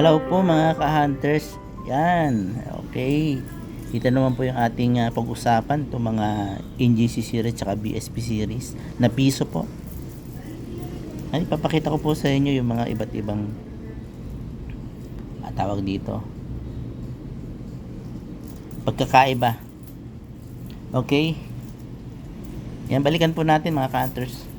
Hello po mga ka-hunters. Yan. Okay. Dito naman po yung ating ah, pag-usapan itong mga NGC series at BSP series na piso po. Ay, papakita ko po sa inyo yung mga iba't ibang ah, tawag dito. Pagkakaiba. Okay. Yan, balikan po natin mga ka-hunters.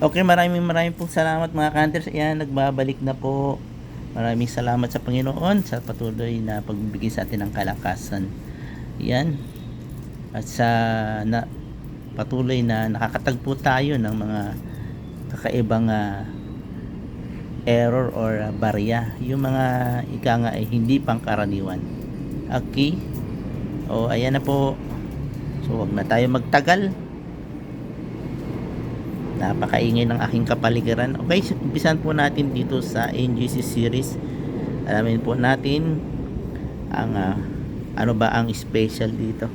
Okay, maraming maraming pong salamat mga hunters. Ayan, nagbabalik na po. Maraming salamat sa Panginoon sa patuloy na pagbibigay sa atin ng kalakasan. Ayan. At sa na, patuloy na nakakatagpo tayo ng mga kakaibang ah, error or ah, barya. Yung mga ika nga ay hindi pangkaraniwan. Okay? O, ayan na po. So, wag na tayo magtagal napakaingay ng aking kapaligiran. Okay umpisan po natin dito sa NGC series. Alamin po natin ang ah, ano ba ang special dito.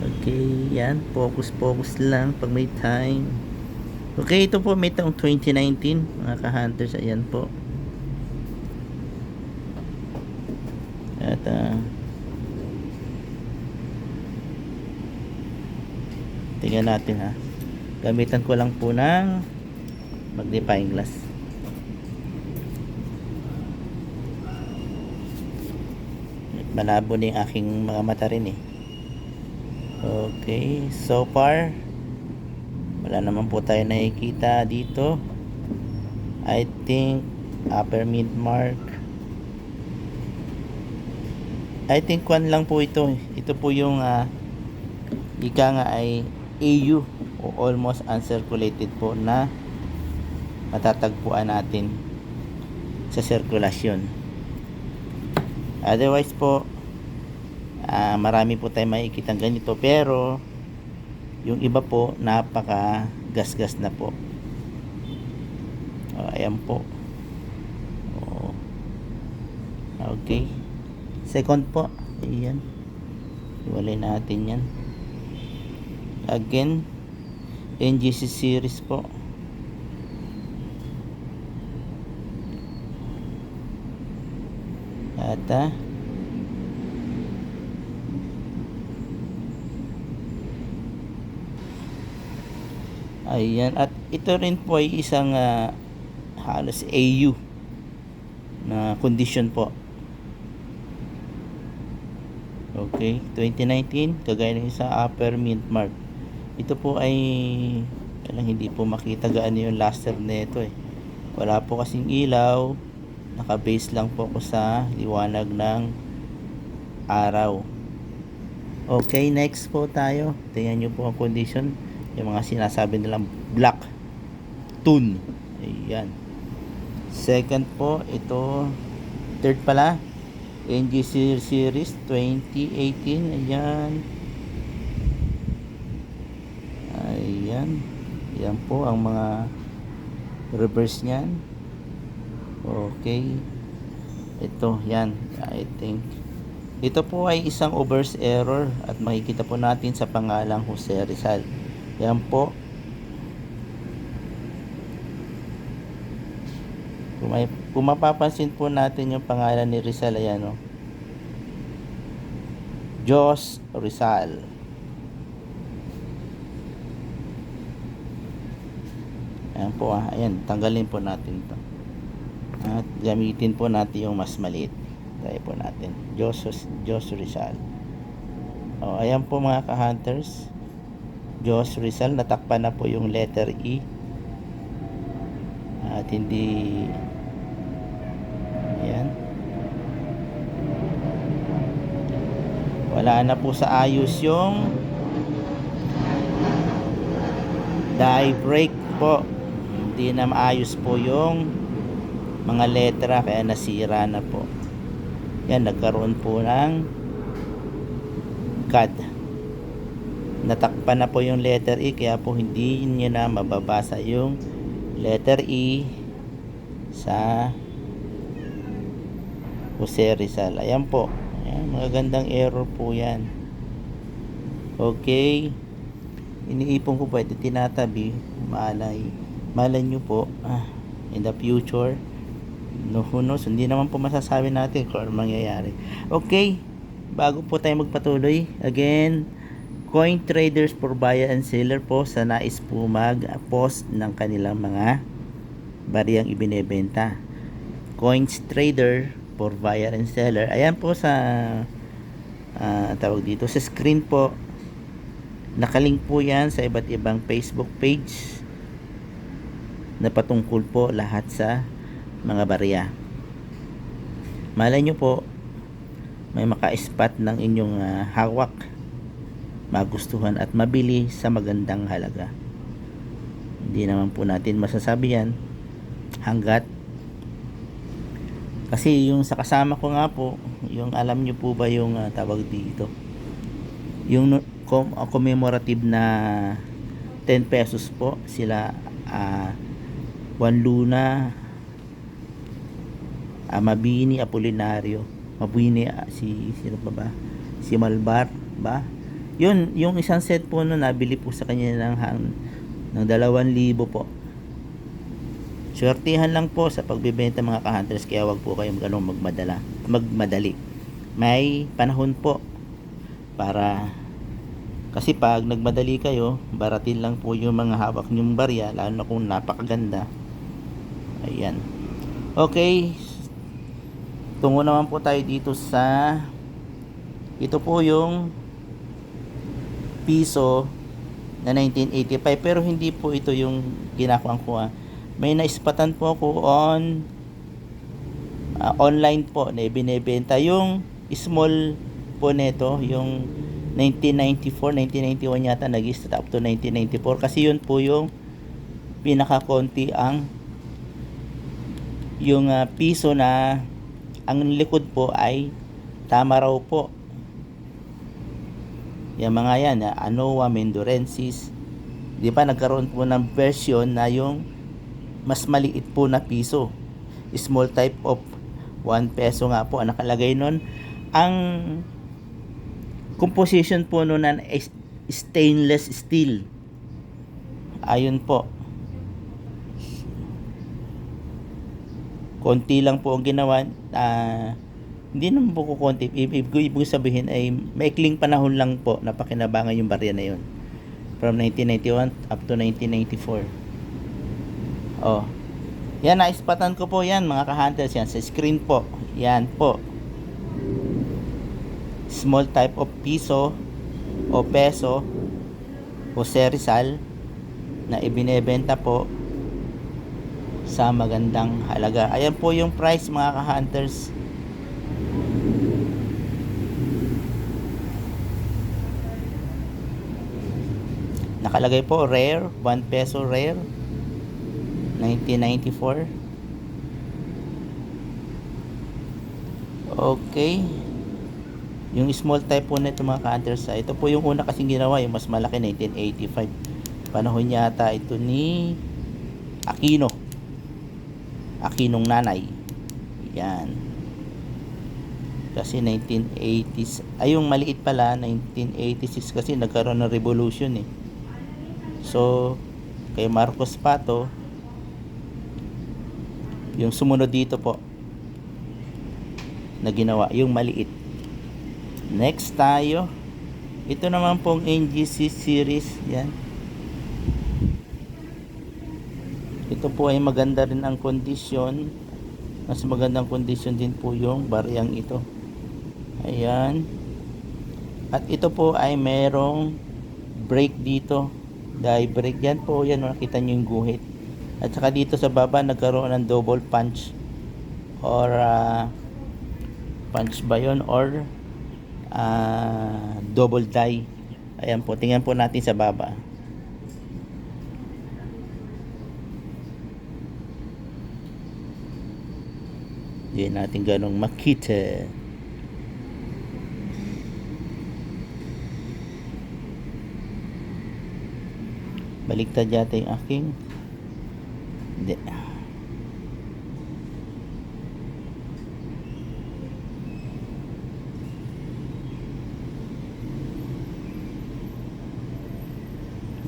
Okay yan focus focus lang pag may time. Okay ito po may taong 2019 mga ka-hunters ayan po. At ah tingnan natin ha gamitan ko lang po ng magnifying glass. Malabo na yung aking mga mata rin eh. Okay so far wala naman po tayo nakikita dito. I think upper mid mark. I think one lang po ito eh. ito po yung ah, ika nga ay AU o almost uncirculated po na matatagpuan natin sa sirkulasyon. Otherwise po, ah, marami po tayo makikita ganito pero yung iba po napaka gasgas na po. O, ayan po. O, okay. Second po, ayan. Iwalay natin yan. Again, NGC series po. At ah, Ayan. At ito rin po ay isang ah, halos AU na condition po. Okay. 2019. Kagaya ng isang upper mint mark. Ito po ay kailang hindi po makita gaano yung luster nito eh. Wala po kasing ilaw. Naka-base lang po ako sa liwanag ng araw. Okay, next po tayo. Tingnan nyo po ang condition. Yung mga sinasabi nilang black tune. Ayan. Second po, ito third pala. NGC series 2018. Ayan. Ayan. Yan po ang mga reverse niyan. Okay. Ito, yan. I think. Ito po ay isang overs error at makikita po natin sa pangalang Jose Rizal. Yan po. Kung, may, kung mapapansin po natin yung pangalan ni Rizal, ayan o. Jos Rizal. Ayan po ah. Ayan, tanggalin po natin to. At gamitin po natin yung mas maliit. Try po natin. Jos, Jos Rizal. O, ayan po mga ka-hunters. Jos Rizal. Natakpan na po yung letter E. At hindi... Ayan. Wala na po sa ayos yung die break po hindi na maayos po yung mga letra kaya nasira na po yan nagkaroon po ng CAD natakpan na po yung letter E kaya po hindi niya na mababasa yung letter E sa Jose Rizal. Ayan po. Ayan, magagandang error po yan. Okay. Iniipon ko po tinatabi. Malay. Malay nyo po. Ah, in the future. No, who knows? Hindi naman po masasabi natin kung ano mangyayari. Okay. Bago po tayo magpatuloy. Again, coin traders for buyer and seller po sa nais po mag-post ng kanilang mga bariyang ibinebenta. Coins trader for buyer and seller. Ayan po sa ah, tawag dito sa screen po. Nakalink po yan sa iba't ibang Facebook page na patungkol po lahat sa mga barya. Malay nyo po, may maka-spot ng inyong ah, hawak, magustuhan at mabili sa magandang halaga. Hindi naman po natin masasabi yan hanggat kasi yung sa kasama ko nga po, yung alam nyo po ba yung ah, tawag dito? Yung com- commemorative na 10 pesos po sila ah Juan Luna ah, Mabini Apolinario Mabini ah, si sino pa ba si Malbar ba yun yung isang set po no nabili po sa kanya ng ng 2,000 po Swertihan lang po sa pagbebenta mga ka-hunters kaya wag po kayong ganun magmadala, magmadali. May panahon po para kasi pag nagmadali kayo, baratin lang po yung mga hawak niyong barya, lalo na kung napakaganda. Ayan. Okay. Tungo naman po tayo dito sa ito po yung piso na 1985 pero hindi po ito yung ginakuan ko ah. May naispatan po ako on ah, online po na ibinebenta yung small po neto yung 1994 1991 yata nag-start up to 1994 kasi yun po yung pinakakonti ang yung ah, piso na ang likod po ay tama raw po. Yung mga yan ah, Anoa Mendorensis. Di ba nagkaroon po ng version na yung mas maliit po na piso? Small type of 1 peso nga po ang nakalagay nun. Ang composition po nun is stainless steel. Ayun po konti lang po ang ginawa. Ah, hindi naman po ko konti. Ibig, ibig sabihin ay maikling panahon lang po na pakinabangan yung barya na yun. From 1991 up to 1994 oh. Yan naispatan ko po yan mga ka-hunters. Yan sa screen po. Yan po. Small type of piso o peso o Rizal na ibinebenta po sa magandang halaga. Ayan po yung price mga ka-hunters. Nakalagay po rare, 1 peso rare. 1994. Okay. Yung small type po nito mga ka-hunters, ah, ito po yung una kasing ginawa, yung mas malaki 1985. Panahon yata ito ni Aquino. Aquinong nanay. Yan. Kasi 1980s, ay yung maliit pala, 1986 kasi nagkaroon ng revolution eh. So, kay Marcos Pato, yung sumunod dito po, na ginawa, yung maliit. Next tayo, ito naman pong NGC series, yan. Ito po ay maganda rin ang kondisyon. Mas magandang kondisyon din po yung bariyang ito. Ayan. At ito po ay merong brake dito. Dahil brake yan po. Yan nakita nyo yung guhit. At saka dito sa baba nagkaroon ng double punch. Or uh, punch ba yun? Or uh, double die. Ayan po. Tingnan po natin sa baba. Hindi natin ganong makita. Baliktad yata yung aking. Hindi.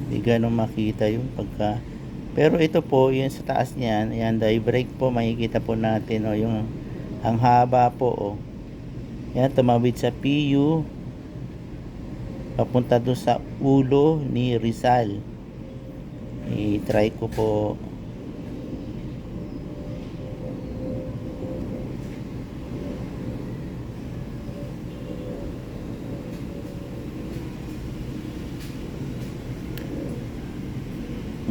Hindi ganun makita yung pagka pero ito po, yung sa taas niyan, ayan, the brake po, makikita po natin, o, yung ang haba po, o. Yan, tumawid sa PU, papunta doon sa ulo ni Rizal. I-try ko po.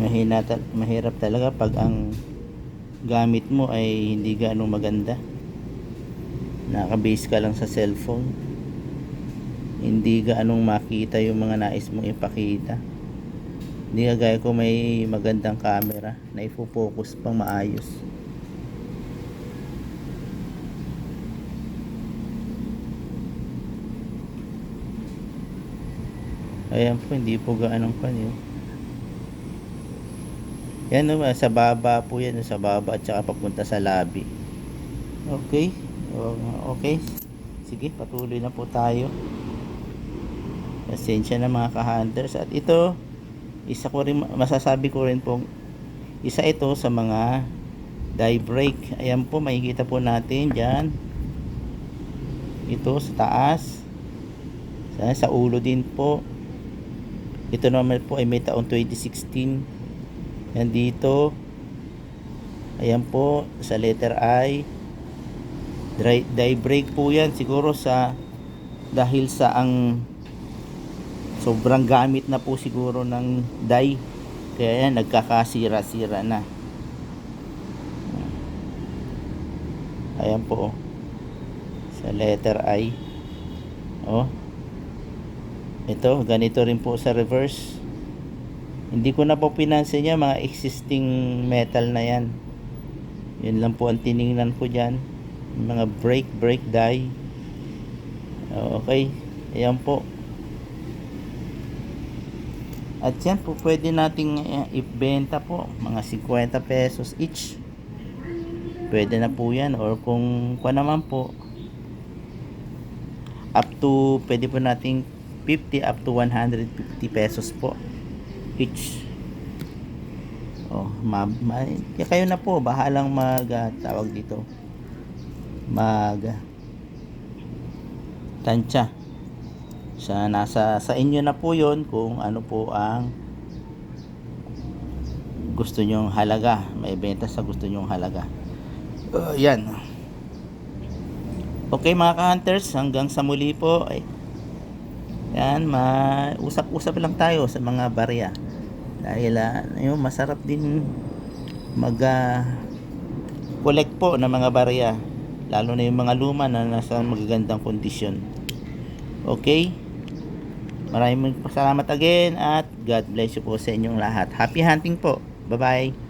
Mahina mahirap talaga pag ang gamit mo ay hindi gaano maganda. Nakabase ka lang sa cellphone. Hindi gaanong makita yung mga nais mong ipakita. Hindi kagaya ko may magandang camera na ifo-focus pang maayos. Ayan po hindi po gaanong pan yun yan naman sa baba po yan sa baba at saka papunta sa lobby okay okay sige patuloy na po tayo Pasensya na mga ka-hunters. At ito, isa ko rin, masasabi ko rin pong, isa ito sa mga die brake. Ayan po, makikita po natin dyan. Ito sa taas. Sa, sa ulo din po. Ito naman po ay may taong 2016. Yan dito. Ayan po, sa letter I. Dry, die brake po yan. Siguro sa, dahil sa ang sobrang gamit na po siguro ng dye kaya yan nagkakasira-sira na ayan po oh. sa letter I oh ito ganito rin po sa reverse hindi ko na po pinansin niya mga existing metal na yan. Yun lang po ang tiningnan ko dyan. Mga brake brake die. Okay ayan po. At yan po pwede nating eh, ibenta po. Mga 50 pesos each. Pwede na po yan. Or kung kwa naman po up to pwede po nating 50 up to 150 pesos po each. Oh, ma, ma kaya kayo na po bahalang mag ah, tawag dito. Mag ah, tansya. Sa nasa sa inyo na po yon kung ano po ang gusto nyong halaga. May benta sa gusto nyong halaga. Uh, yan. Okay mga ka-hunters hanggang sa muli po. Ay yan mausap-usap lang tayo sa mga barya dahil uh, yun, masarap din mag uh, collect po ng mga barya lalo na yung mga luma na nasa magagandang kondisyon okay Maraming salamat again at God bless you po sa inyong lahat. Happy hunting po. Bye-bye.